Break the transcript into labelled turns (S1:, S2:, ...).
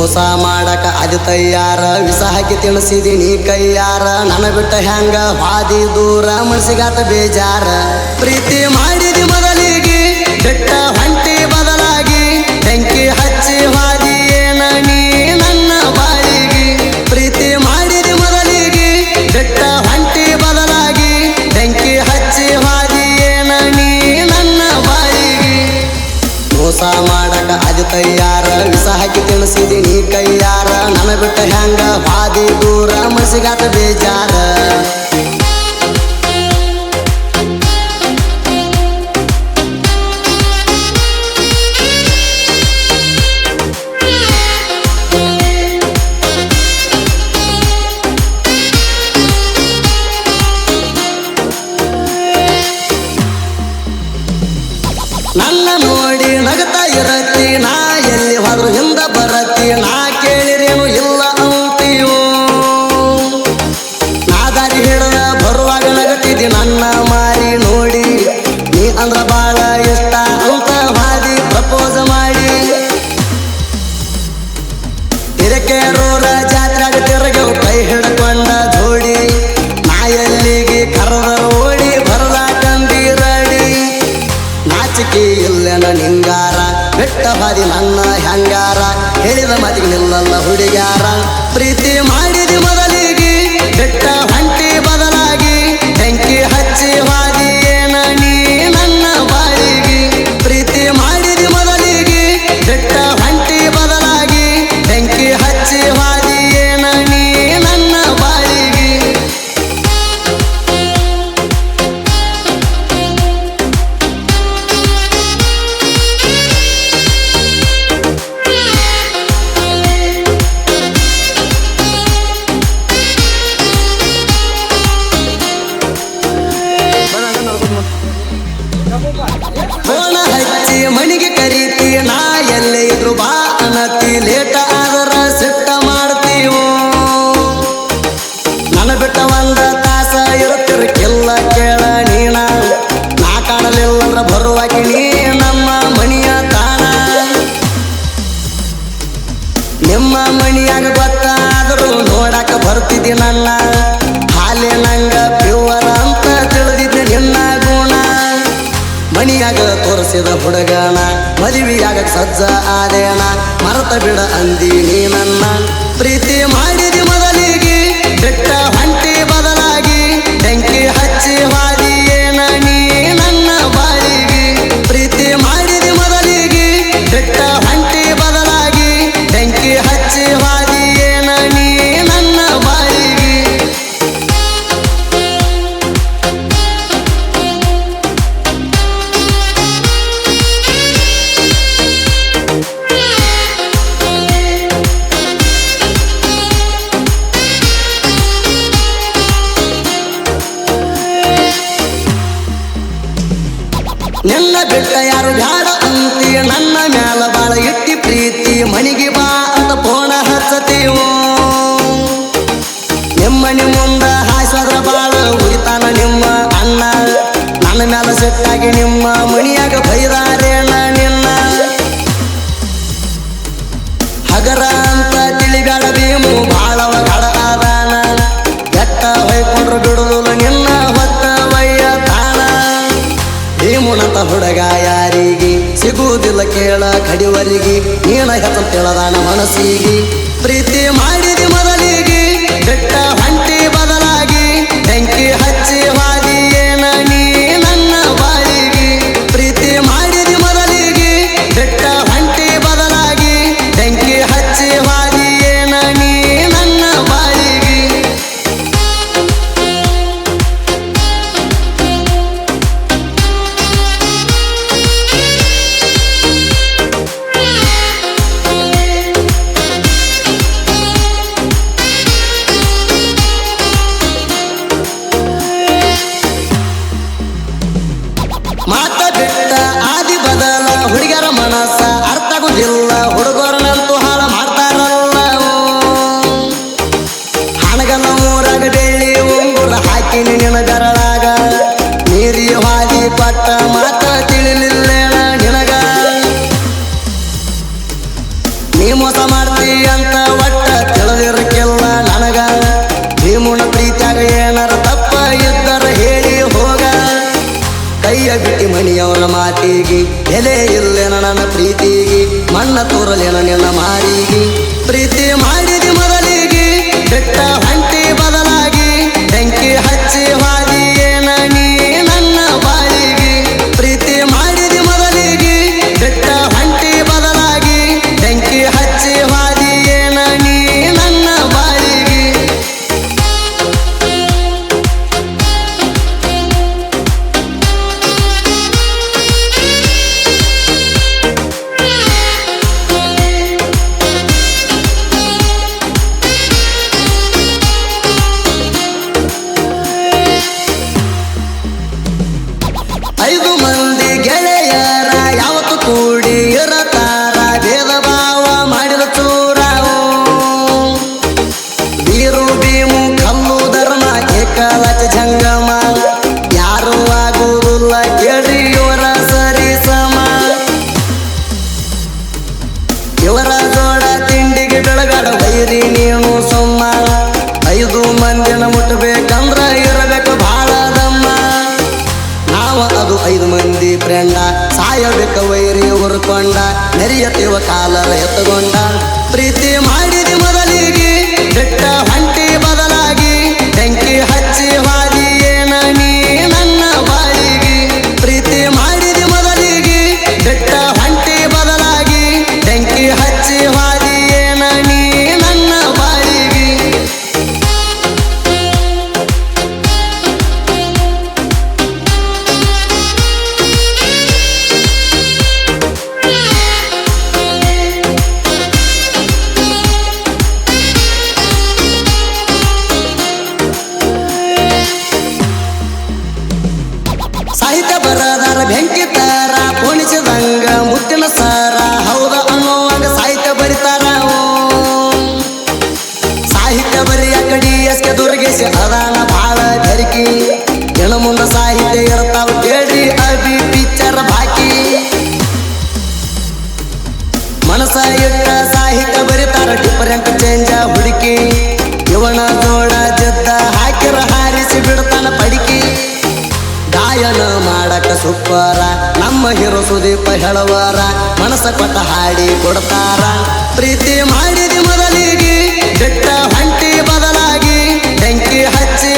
S1: ಮೋಸ ಮಾಡಕ ಅದು ತಯ್ಯಾರ ವಿಷ ಹಾಕಿ ತಿಳಿಸಿದೀನಿ ಕೈಯಾರ. ನನ್ನ ಬಿಟ್ಟ ಹೆಂಗ ಬಾದಿ ದೂರ, ಮನಸ್ಸಿಗಾತ ಬೇಜಾರ. ಪ್ರೀತಿ ಮಾಡಿದಿ ಮೊದಲಿಗೆ ಬಿಟ್ಟ ಹೊಂಟಿ ಬದಲಾಗಿ. ಬೆಂಕಿ ಹಚ್ಚಿ ಹಾದಿ ಏನ ನೀ ನನ್ನ ಬಾಯಿಗೆ ಪ್ರೀತಿ ಮಾಡಿದಿ ಮೊದಲಿಗೆ ಬಿಟ್ಟ ಹೊಂಟಿ ಬದಲಾಗಿ. ಬೆಂಕಿ ಹಚ್ಚಿ ಹಾದಿ ಏನ ನೀ ನನ್ನ ಬಾಯಿಗೆ ಮೋಸ ಮಾಡಕ ಅದು ತಯ್ಯಾರ ವಿಷ ಹಾಕಿ ನೀ ಕೈಯಾರ? ನನ್ನ ಬಿಟ್ಟ ಹೆಂಗ? ಹಾದಿ ದೂರ ಮನಸ್ಸಿಗಾತ ಬೇಜಾರ. ಎಲ್ಲಿ ಹೊರ ಹಿಂದ ಬರತಿ ನಾ ಕೇಳಿರೇನು ಇಲ್ಲ ಅಂತೀಯೋ. ನಾ ದಾರಿ ಬರುವಾಗ ನಗತಿದ್ದಿ ನನ್ನ ಮಾರಿ ನೋಡಿ. ನೀ ಅಂದ್ರ ಬಾಳ ಇಷ್ಟ ಅಂತ ಹಾದಿ ಪ್ರಪೋಸ್ ಮಾಡಿ. ಹಿರಕೆರೂರ ಹೇಳಿದ ಮಾತಿಗೆ ನಿಲ್ಲಲ್ಲ ಹುಡುಗ್ಯಾರ. ಪ್ರೀತಿ ಮಾಡಿದಿ ಸಜ್ಜ ಆದೇನ ಮರತ ಬಿಡ ಅಂದಿ ನೀ ನನ್ನ ಪ್ರೀತಿ ಮಾಡಿದಿ ನಿನ್ನ ಬಿಟ್ಟ ಯಾರು ಬ್ಯಾಡ ಅಂತಿ ನನ್ನ ಮ್ಯಾಲ ಬಾಳ ಇಟ್ಟಿ ಪ್ರೀತಿ. ಮನಿಗೆ ಬಾ ಅಂತ ಫೋನ ಹಚ್ಚತೀವೋ? ನಿಮ್ಮ ಮುಂದ ಹಾಸ್ವಾದ್ರ ಬಾಳ ಉರಿತಾನ ನಿಮ್ಮ ಅಣ್ಣ. ನನ್ನ ಮ್ಯಾಲ ಸೆಟ್ಟಾಗಿ ನಿಮ್ಮ ಮಣಿಯಾಗ ಬೈದಾರೇನ ಭೀಮುನಂತ ಹುಡುಗ ಯಾರಿಗೆ ಸಿಗುವುದಿಲ್ಲ ಕೇಳ ಕಡಿವರಿಗೆ ನೀನ ತಿಳದಾನ ಮನಸ್ಸಿಗೆ. ಪ್ರೀತಿ ಮಾಡಿದಿ ಮೊದಲಿಗೆ, ಬೆಟ್ಟ ಹಂಟಿ ಬದಲಾಗಿ, ಬೆಂಕಿ ಹಚ್ಚಿ ಹಾದಿ ಮನಸ್ಸ ಅರ್ಥಗುದಿಲ್ಲ ಹುಡುಗರನಂತೂ ಹಾಳು ಮಾಡ್ತಾರಲ್ಲ ಹಣಗನ ಮೂರಾಗ ಬೆಳ್ಳಿ ಉಂಗುರ ಹಾಕಿನಿ ನಿನಗರಳಾಗ. ನೀರಿ ಹಾದಿ ಪಟ್ಟ ಮಾತ ತಿಳಿಲಿಲ್ಲ ನಿನಗ. ನೀ ಮೋಸ ಮಾಡ್ತಿ ಅಂತ ನಿನ್ನ ಮಾತಿಗೆ ಎಲೆ ಇಲ್ಲೇನ ನನ್ನ ಪ್ರೀತಿಗೆ ಮಣ್ಣ ತೋರಲೇನ ನಿನ್ನ ಮಾರಿಗೆ. ಪ್ರೀತಿ ಮಾಡಿ ನೆರಿಯತಿವ ಕಾಲ ಎತ್ತುಗೊಂಡ ಇರ್ತಾವ ಕೇಳಿ ಅಭಿ ಪಿಕ್ಚರ್ ಬಾಕಿ. ಮನಸ ಇಟ್ಟ ಸಾಹಿತ್ಯ ಬರೀತಾರ ಡಿಫರೆಂಟ್ ಚೇಂಜ ಹುಡುಕಿ. ಇವನ ತೋಳ ಜದ್ದ ಹಾಕಿರ ಹಾರಿಸಿ ಬಿಡ್ತಾನ ಪಡಿಕಿ. ಗಾಯನ ಮಾಡಕ ಸುಪ್ಪರ, ನಮ್ಮ ಹಿರೋ ಸುದೀಪ ಹೇಳುವರ ಮನಸ ಕೊಟ್ಟ ಹಾಡಿ ಕೊಡ್ತಾರ. ಪ್ರೀತಿ ಮಾಡಿದಿ ಮೊದಲಿಗೆ ಕೆಟ್ಟ ಹಂಟಿ ಬದಲಾಗಿ, ಬೆಂಕಿ ಹಚ್ಚಿ